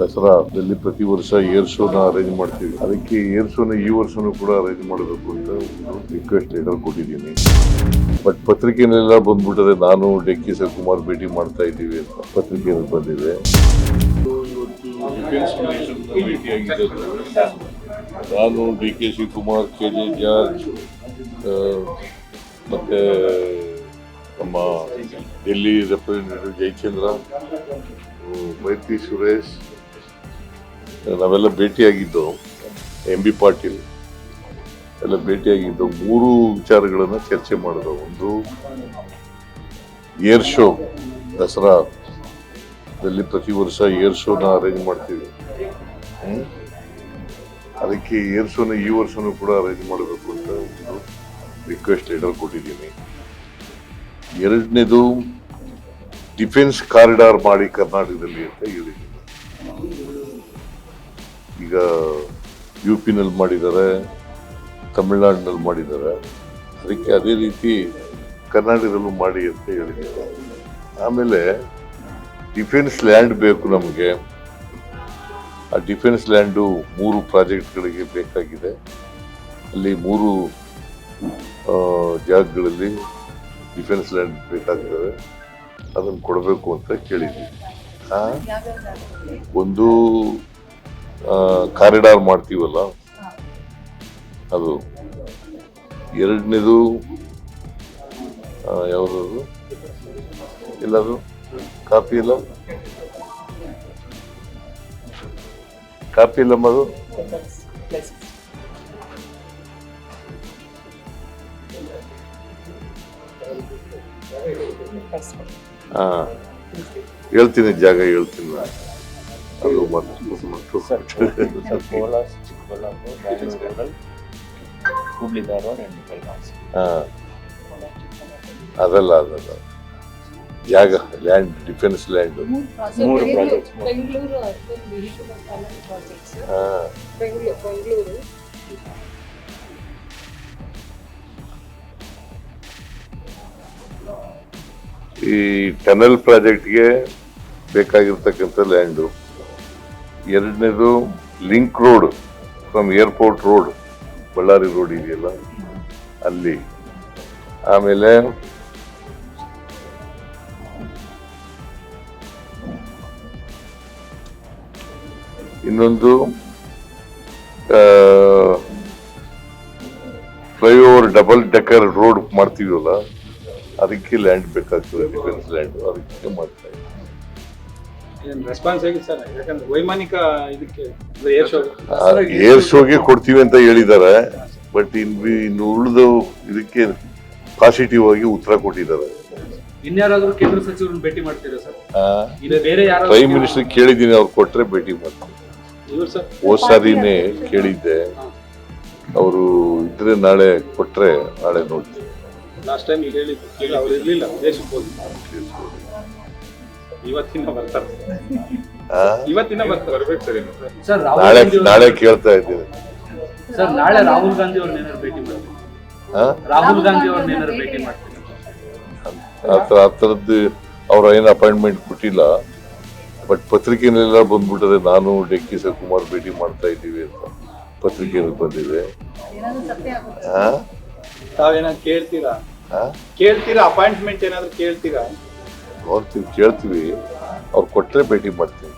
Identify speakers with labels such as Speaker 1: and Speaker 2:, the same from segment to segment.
Speaker 1: ದಸರಾದಲ್ಲಿ ಪ್ರತಿ ವರ್ಷ ಏರ್ ಶೋನ ಅರೇಂಜ್ ಮಾಡ್ತೀವಿ. ಅದಕ್ಕೆ ಏರ್ ಶೋನ ಈ ವರ್ಷನೂ ಕೂಡ ಅರೇಂಜ್ ಮಾಡಬೇಕು ಅಂತ ಒಂದು ರಿಕ್ವೆಸ್ಟ್ ಲೆಟರ್ ಕೊಟ್ಟಿದ್ದೀನಿ. ಬಟ್ ಪತ್ರಿಕೆನೆಲ್ಲ ಬಂದ್ಬಿಟ್ಟದೆ ನಾನು, ಡೆಕ್ಕಿ ಕುಮಾರ್ ಭೇಟಿ ಮಾಡ್ತಾ ಇದ್ದೀವಿ ಅಂತ ಪತ್ರಿಕೆಯಲ್ಲಿ ಬಂದಿದೆ. ನಾನು D K Shivakumar, K J George ಮತ್ತು ನಮ್ಮ ಡೆಲ್ಲಿ ರೆಪ್ರೆಸೆಂಟೇಟಿವ್ ಜಯಚಂದ್ರ ಮೈತ್ರಿ ಸುರೇಶ್ ನಾವೆಲ್ಲ ಭೇಟಿಯಾಗಿದ್ದು ಎಂ ಬಿ ಪಾಟೀಲ್. ಎಲ್ಲ ಭೇಟಿಯಾಗಿದ್ದು ಮೂರು ವಿಚಾರಗಳನ್ನು ಚರ್ಚೆ ಮಾಡಿದ್ರು ಒಂದು ಏರ್ ಶೋ, ದಸರಾ. ದಲ್ಲಿ ಪ್ರತಿ ವರ್ಷ ಏರ್ ಶೋನ ಅರೇಂಜ್ ಮಾಡ್ತೀವಿ. ಅದಕ್ಕೆ ಏರ್ ಶೋನ ಈ ವರ್ಷನೂ ಕೂಡ ಅರೇಂಜ್ ಮಾಡಬೇಕು ಅಂತ ಒಂದು ರಿಕ್ವೆಸ್ಟ್ ಲೆಟರ್ ಕೊಟ್ಟಿದ್ದೀನಿ. ಎರಡನೇದು ಡಿಫೆನ್ಸ್ ಕಾರಿಡಾರ್ ಮಾಡಿ ಕರ್ನಾಟಕದಲ್ಲಿ ಅಂತ ಹೇಳಿದ್ದೀನಿ. ಈಗ ಯು ಪಿನಲ್ಲಿ ಮಾಡಿದ್ದಾರೆ ತಮಿಳ್ನಾಡಿನಲ್ಲಿ ಮಾಡಿದ್ದಾರೆ. ಅದಕ್ಕೆ ಅದೇ ರೀತಿ ಕರ್ನಾಟಕದಲ್ಲೂ ಮಾಡಿ ಅಂತ ಹೇಳಿದ್ದಾರೆ. ಆಮೇಲೆ ಡಿಫೆನ್ಸ್ ಲ್ಯಾಂಡ್ ಬೇಕು ನಮಗೆ. ಆ ಡಿಫೆನ್ಸ್ ಲ್ಯಾಂಡು ಮೂರು ಪ್ರಾಜೆಕ್ಟ್ಗಳಿಗೆ ಬೇಕಾಗಿದೆ. ಅಲ್ಲಿ ಮೂರು ಜಾಗಗಳಲ್ಲಿ ಡಿಫೆನ್ಸ್ ಲ್ಯಾಂಡ್ ಬೇಕಾಗ್ತದೆ. ಅದನ್ನು ಕೊಡಬೇಕು ಅಂತ ಕೇಳಿದ್ವಿ ಒಂದು ಕಾರಿಡಾರ್ ಮಾಡ್ತೀವಲ್ಲ? ಅದು ಎರಡನೇದು ಯಾವುದದು ಎಲ್ಲದು ಕಾಪಿ ಇಲ್ಲ ಕಾಪಿ ಇಲ್ಲಮ್ಮ ಅದು? ಹಾ. ಹೇಳ್ತೀನಿ ಜಾಗ ಹೇಳ್ತೀನಿ ನಾನು. ಅದು ಮತ್ತು ಮತ್ತು
Speaker 2: ಕೋಲಾರ ಚಿಕ್ಕಬಳ್ಳಾಪುರ ಬ್ಯಾಂಗ್ಳೂರು ಹುಬ್ಳಿ ಧಾರವಾಡ ಅಂಡ್ ಬೆಳಗಾವಿ
Speaker 1: ಹಾ. ಅದಲ್ಲ ಅದಲ್ಲ. ಜಾಗ ಲ್ಯಾಂಡ್ ಡಿಫೆನ್ಸ್ ಲ್ಯಾಂಡ್
Speaker 2: ಮೂರು project
Speaker 3: Bengaluru urban vehicle projects
Speaker 1: ಹಾ.
Speaker 3: ಬೆಂಗಳೂರು ಬೆಂಗಳೂರು.
Speaker 1: ಈ ಟನಲ್ ಪ್ರಾಜೆಕ್ಟ್ಗೆ ಬೇಕಾಗಿರ್ತಕ್ಕಂಥ ಲ್ಯಾಂಡು ಎರಡನೇದು link road from airport road Bellary road ಇದೆಯಲ್ಲ? ಅಲ್ಲಿ. ಆಮೇಲೆ ಇನ್ನೊಂದು ಫ್ಲೈಓವರ್ ಡಬಲ್ ಡೆಕರ್ ರೋಡ್ ಮಾಡ್ತೀವಲ್ಲ, ಅದಕ್ಕೆ ಲ್ಯಾಂಡ್ ಬೇಕಾಗ್ತದೆ ಡಿಫೆನ್ಸ್ ಲ್ಯಾಂಡ್ ಅದಕ್ಕೆ ಮಾಡ್ತಾ
Speaker 4: ರೆಸ್ಪಾನ್ಸ್ ಹೇಗಿದೆ ಸರ್ ಯಾಕಂದ್ರೆ ವೈಮಾನಿಕ ಇದಕ್ಕೆ ಏರ್ ಶೋ
Speaker 1: ಏರ್ ಶೋಗೆ ಕೊಡ್ತೀವಿ ಅಂತ ಹೇಳಿದ್ದಾರೆ ಬಟ್ ಇನ್ ಇನ್ನು ಉಳಿದು ಇದಕ್ಕೆ ಪಾಸಿಟಿವ್ ಆಗಿ ಉತ್ತರ ಕೊಟ್ಟಿದ್ದಾರೆ.
Speaker 5: ಇನ್ಯಾರಾದ್ರೂ ಕೇಂದ್ರ ಸಚಿವರನ್ನ ಭೇಟಿ ಮಾಡ್ತೀರಾ ಸರ್ ಇದು ಬೇರೆ ಯಾರು
Speaker 1: ಪ್ರೈಮ್ ಮಿನಿಸ್ಟರ್ ಕೇಳಿದ್ದೀನಿ ಅವ್ರು ಕೊಟ್ರೆ ಭೇಟಿ ಮಾಡ್ತೀನಿ.
Speaker 4: ಓ ಸರ್
Speaker 1: ಹೋದ್ ಸಾರಿನೇ ಕೇಳಿದ್ದೆ. ಅವರು ಇದ್ರೆ ನಾಳೆ ಕೊಟ್ರೆ ನಾಳೆ ನೋಡ್ತೀನಿ.
Speaker 4: ಲಾಸ್ಟ್ ಟೈಮ್ ಹೇಳಿದ್ರು ಅವ್ರು ಇರ್ಲಿಲ್ಲ ಇವತ್ತಿನ ಬರ್ತಾರೆ? ಇವತ್ತಿನ ಬರ್ತಾರೆ ಬರ್ಬೇಕು ಸರ್
Speaker 5: ಸರ್
Speaker 1: ನಾಳೆ ನಾಳೆ ಕೇಳ್ತಾ ಇದ್ದೀವಿ.
Speaker 5: ಸರ್ ನಾಳೆ ರಾಹುಲ್ ಗಾಂಧಿ ಅವ್ರನ್ನ ಏನಾದ್ರು ಭೇಟಿ ಮಾಡ್ತೀನಿ
Speaker 1: ಆ?
Speaker 5: ರಾಹುಲ್ ಗಾಂಧಿ ಅವ್ರನ್ನ ಏನಾದ್ರು ಭೇಟಿ ಮಾಡ್ತೀನಿ
Speaker 1: ಆ ಥರ ಆ ಥರದ್ದು ಅವ್ರ ಏನು ಅಪಾಯಿಂಟ್ಮೆಂಟ್ ಕೊಟ್ಟಿಲ್ಲ. ಬಟ್ ಪತ್ರಿಕೆನೆಲ್ಲ ಬಂದ್ಬಿಟ್ಟದೆ ನಾನು ಡೆಕ್ಕಿ ಶಿವಕುಮಾರ್ ಭೇಟಿ ಮಾಡ್ತಾ ಇದ್ದೀವಿ ಅಂತ ಪತ್ರಿಕೆಯಲ್ಲಿ ಬಂದಿದೆ?
Speaker 4: ತಾವೇನಾದ್ರು ಕೇಳ್ತೀರಾ?
Speaker 1: ಆ?
Speaker 4: ಕೇಳ್ತೀರಾ? ಅಪಾಯಿಂಟ್ಮೆಂಟ್ ಏನಾದ್ರು ಕೇಳ್ತೀರಾ?
Speaker 1: ನೋಡ್ತೀವಿ ಕೇಳ್ತೀವಿ ಅವ್ರು ಕೊಟ್ಟರೆ ಭೇಟಿ ಮಾಡ್ತೀವಿ.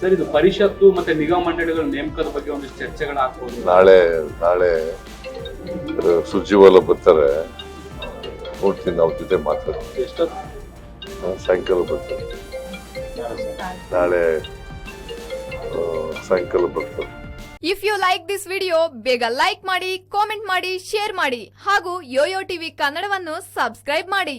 Speaker 5: ಸರ್ ಇದು ಪರಿಷತ್ತು ಮತ್ತೆ ನಿಗಮ ಮಂಡಳಿಗಳ ನೇಮಕದ ಬಗ್ಗೆ ಒಂದಿಷ್ಟು ಚರ್ಚೆಗಳಾಗ್ಬೋದು
Speaker 1: ನಾಳೆ ನಾಳೆ ಸುರ್ಜಿವಾಲ ಬರ್ತಾರೆ. ನೋಡ್ತೀನಿ ಅವ್ರ ಜೊತೆ ಮಾತಾಡ್ತೀನಿ. ಸಾಯಂಕಾಲ ಬರ್ತಾರೆ ನಾಳೆ ಆ, ಸಾಯಂಕಾಲ ಬರ್ತಾರೆ
Speaker 6: if you like this video ಬೇಗ ಲೈಕ್ ಮಾಡಿ ಕಾಮೆಂಟ್ ಮಾಡಿ ಶೇರ್ ಮಾಡಿ ಹಾಗೂ ಯೋಯೋ ಟಿವಿ ಕನ್ನಡವನ್ನು ಸಬ್ಸ್ಕ್ರೈಬ್ ಮಾಡಿ.